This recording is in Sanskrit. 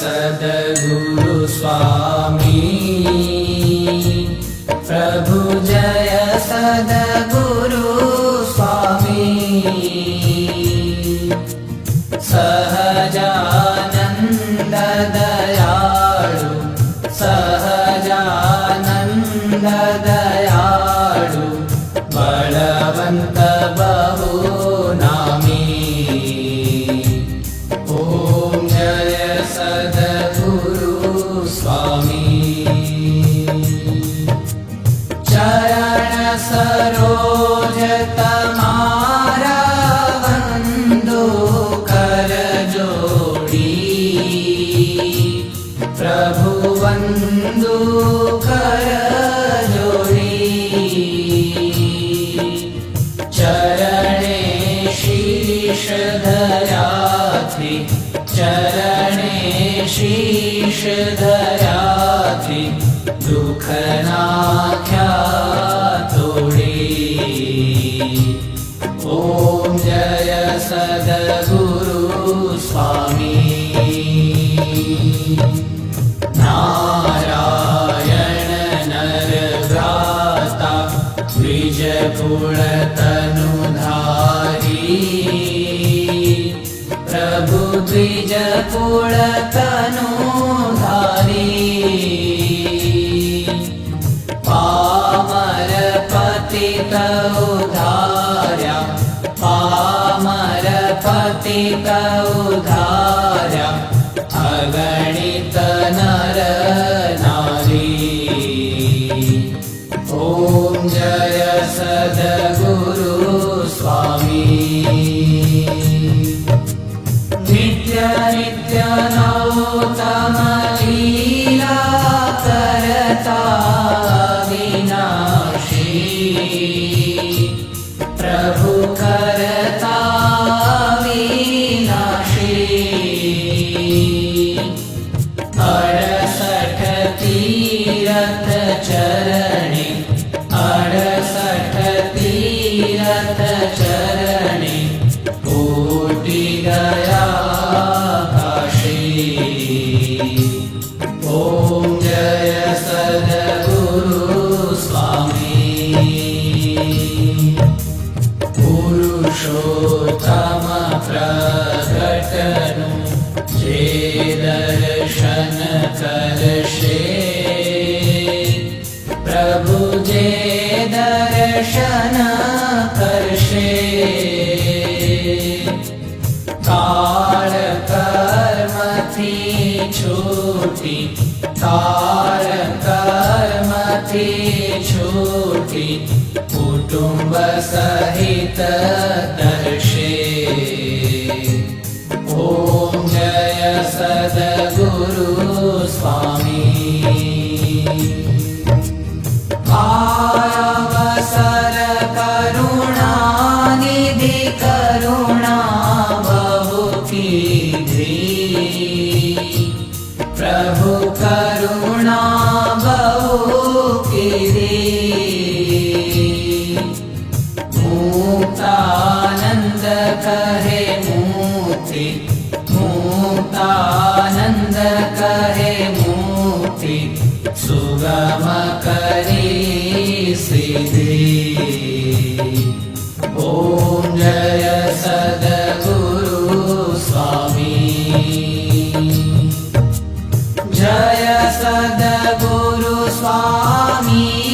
सद्गुरु स्वामी प्रभु जय सद्गुरु स्वामी सहजानन्द दयाळु सहजानन्द दयाळु बलवन्त बहु चरण सरोज तमारा वन्दो कर जोडी प्रभु वन्दो कर जोडी चरणे धराथि चरणे धराथि तोडे ॐ जय सद्गुरु स्वामी नारायण नर भ्राता प्रभु द्विजकुलतनुधारी उधार्या अगणित नर नारी। ॐ जय सद्गुरु स्वामी। नित्य नित्य नौतम लीला करता विनाशी चरणे कोटि गया काशी ॐ जय सद्गुरु स्वामी पुरुषोत्तम प्रगटनु जे दर्शन करशे। प्रभु जे दर्शन सहित ू कहे मूति हूनन्द कहे मूति सुगम करे श्री ॐ जय सद। Me.